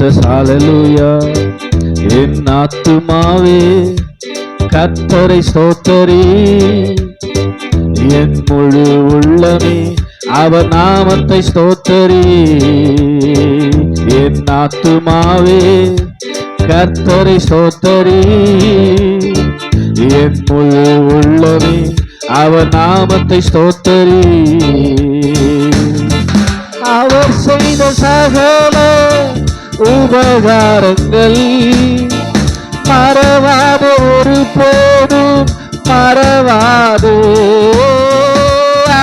Jesus ஹalleluya என் ஆத்துமாவே கத்தரை சோத்தரி என் முழு உள்ளமே அவர் நாமத்தை ஸ்தோத்தரி. என் ஆத்துமாவே கர்த்தரை ஸ்தோத்தரி. என் முழு உள்ளமே அவர் நாமத்தை ஸ்தோத்தரி. அவர் செய்த சகல உபகாரங்கள். மறவாத ஒரு போதும் மறவாது.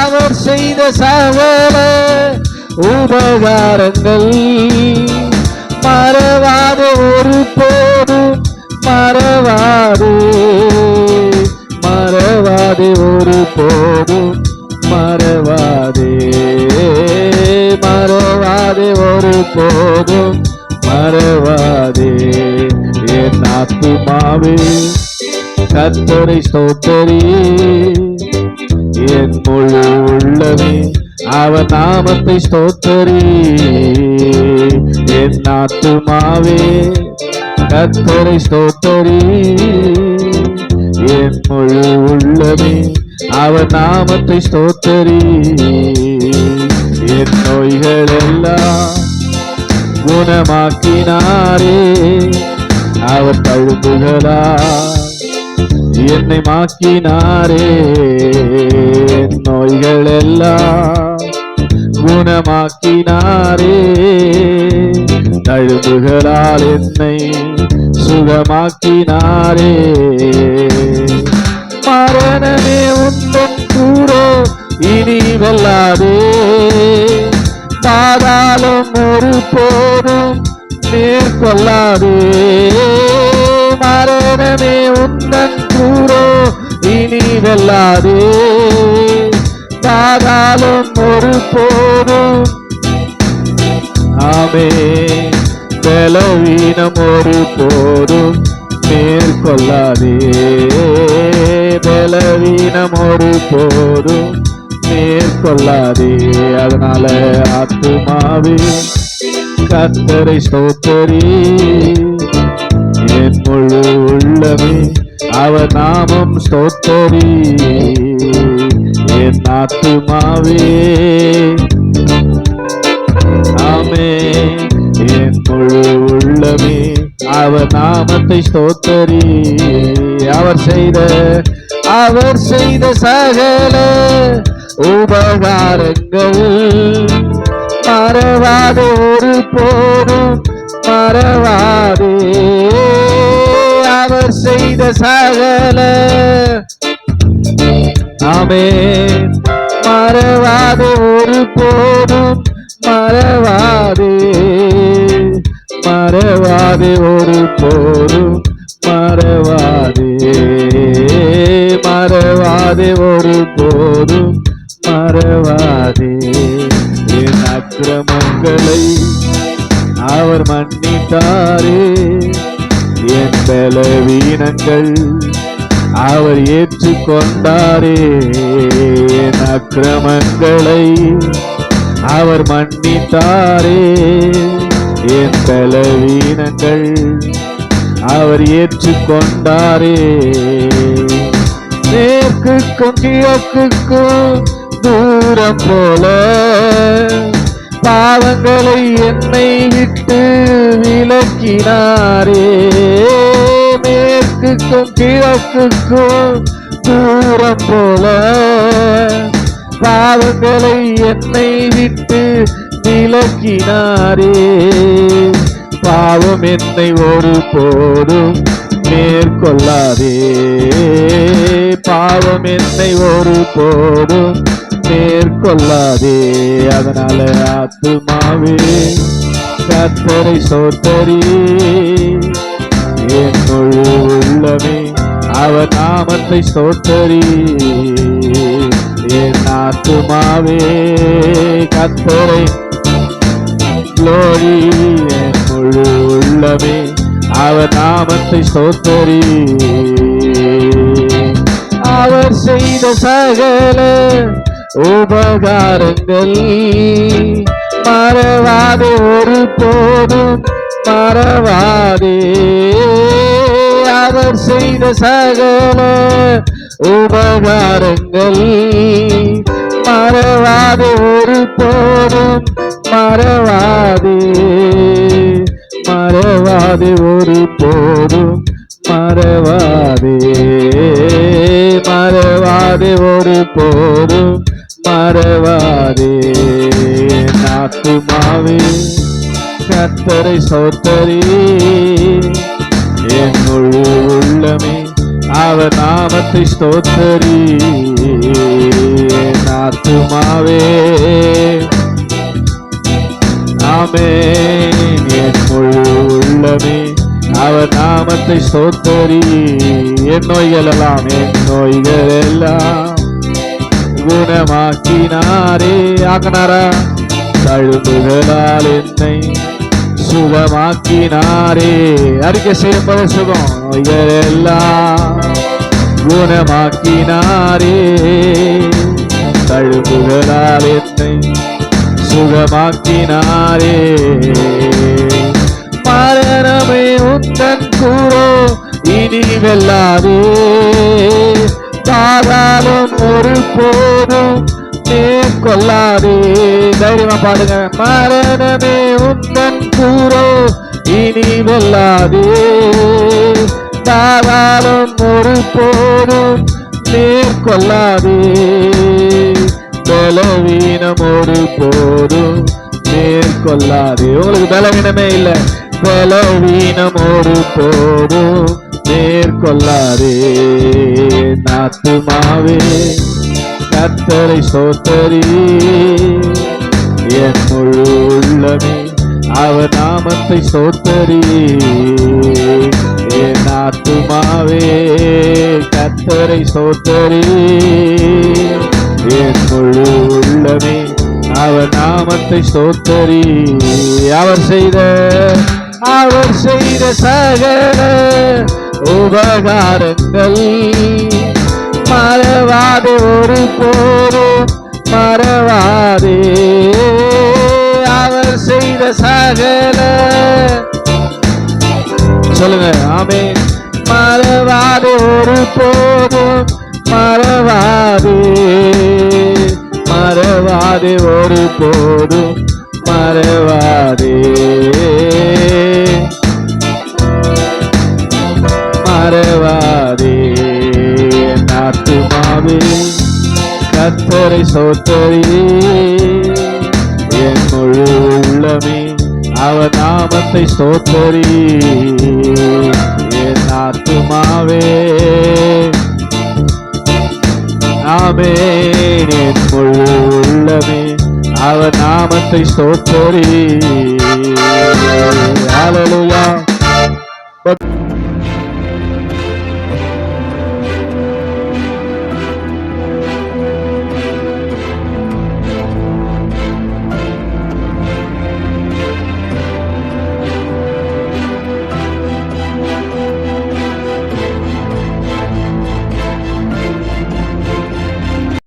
அவர் செய்த சகல உபகாரங்கள். மறவாத ஒரு போதும் மறவாது. மறவாது ஒரு போதும் மறவாதே. மறவாதே ஒரு போதும் மறவாதே. என் ஆத்துமாவே கத்தரை ஸ்தோத்தரி. என் முழு உள்ளமே அவன் நாமத்தை ஸ்தோத்தரி. என் ஆத்துமாவே கத்தரை ஸ்தோத்தரி. என் முழு உள்ளமே அவன் நாமத்தை ஸ்தோத்தரி. என் நோய்கள் எல்லாம் குணமாக்கினாரே. அவர் பழுப்புகளா என்னை மாக்கினாரே. நோய்கள் எல்லாம் குணமாக்கினாரே. தழும்புகளால் என்னை சுகமாக்கினாரே. மரணமே உந்தன் கூட இனி வெல்லாதே பாதாளம் ஒரு போதும் நீர் மேற்கொள்ளாதே மரணமே உந்தன் கூட இனி வெல்லாதே. பாதாளம் ஒரு போதும். ஆமே பலவீனம் ஒரு போதும் மேற்கொள்ளாதே பலவீனம் ஒரு போதும் மேற்கொள்ளாதே. அதனால ஆத்துமாவே கத்தரை ஸ்தோத்தரி. என் முழு உள்ளமே அவர் நாமம் ஸ்தோத்தரி. என் ஆத்துமாவே ஆமே. என் முழு உள்ளமே அவர் நாமத்தை ஸ்தோத்தரி. அவர் செய்த அவர் செய்த சகல உபகாரங்கள். மறவாது ஒரு போதும் மறவாதே. அவர் செய்த சகல ஆமே. மறவாது ஒரு போதும் மறவாதே. மறவாதே ஒரு போதும் மறவாதே. மறவாதே ஒரு போதும் மறவாதே என் அக்கிரமங்களை அவர் மன்னித்தாரே. என் பலவீனங்கள் அவர் ஏற்றுக்கொண்டாரே. என் அக்கிரமங்களை அவர் மன்னித்தாரே. என் பலவீனங்கள் அவர் ஏற்றுக்கொண்டாரே. மேற்குக்கும் கிழக்குக்கும் தூரம் போல பாவங்களை என்னை விட்டு விலக்கினாரே. மேற்குக்கும் கிழக்குக்கும் தூரம் போல பாவங்களை என்னை விட்டு விலக்கினாரே. பாவம் என்னை ஒரு போதும் மேற்கொள்ளாதே. பாவம் என்னை ஒரு போதும் மேற்கொள்ளாதே அதனால ஆத்துமாவே கத்தரை சோத்தரி என் முழு உள்ளமே அவர் நாமத்தை சோத்தரி என் ஆத்துமாவே கத்தரை. Glory என் முழு உள்ளமே அவர் நாமத்தை சோத்தரி அவர் செய்த சகல உபகாரங்கள். மறவாதே ஒரு போதும் மறவாதே. அவர் செய்த சகல உபகாரங்கள். மறவாதே ஒரு போதும் மறவாதே. மறவாதே ஒரு போதும் மறவாதே. மறவாதே ஒரு போதும் மறவாதே. நாத்துமாவே கத்தரை சோத்தரே என் முழு உள்ளமே அவர் நாமத்தை ஸ்தோத்தரி. நாத்துமாவே நாமே என் முழு உள்ளமே அவர் நாமத்தை சோத்தரி என் நோய்கள் எல்லாம் என் நோய்கள் எல்லாம். குணமாக்கினாரே ஆக்கினாரா தழும்புகளால் என்னை சுகமாக்கினாரே. அறிக்கை செய்யும்போது சுகம் இதெல்லாம் குணமாக்கினாரே. தழும்புகளால் என்னை சுகமாக்கினாரே. மரணமே உந்தன் கூறோ இனி வெல்லாதே ஒரு போதும் மேற்கொள்ளாதே தைரியமா பாடுங்க. மரணமே உந்தன் கூறோ இனி வெல்லாதே. தாராளம் ஒரு போதும் மேற்கொள்ளாதே பலவீனம் ஒரு போதும் மேற்கொள்ளாதே உங்களுக்கு பலவீனமே இல்லை. பலவீனம் ஒரு போதும் மேற்கொள்ளாதே. நாத்துமாவே கத்தரை சோத்தரி. என் முழு உள்ளமே அவர் நாமத்தை சோத்தரி. என் ஆத்துமாவே கத்தரை சோத்தரி. என் முழு உள்ளமே அவர் நாமத்தை சோத்தரி. அவர் செய்த அவர் செய்த சகல உபகாரங்கள். மறவாதே ஒரு போதும் மறவாதே. அவர் செய்த சகல. சொல்லுங்க ஆமே மறவாதே ஒரு போதும் மறவாதே. மறவாதே ஒரு போதும் மறவாதே. மறவாதே. நாட்டுமாவே கத்தரை சோத்தரே என் முழு உள்ளமே அவர் நாமத்தை சோத்தரி என் ஆத்துமாவே ஆமென். என் முழு உள்ளமே அவர் நாமத்தை சோத்தரி ஹalleluya.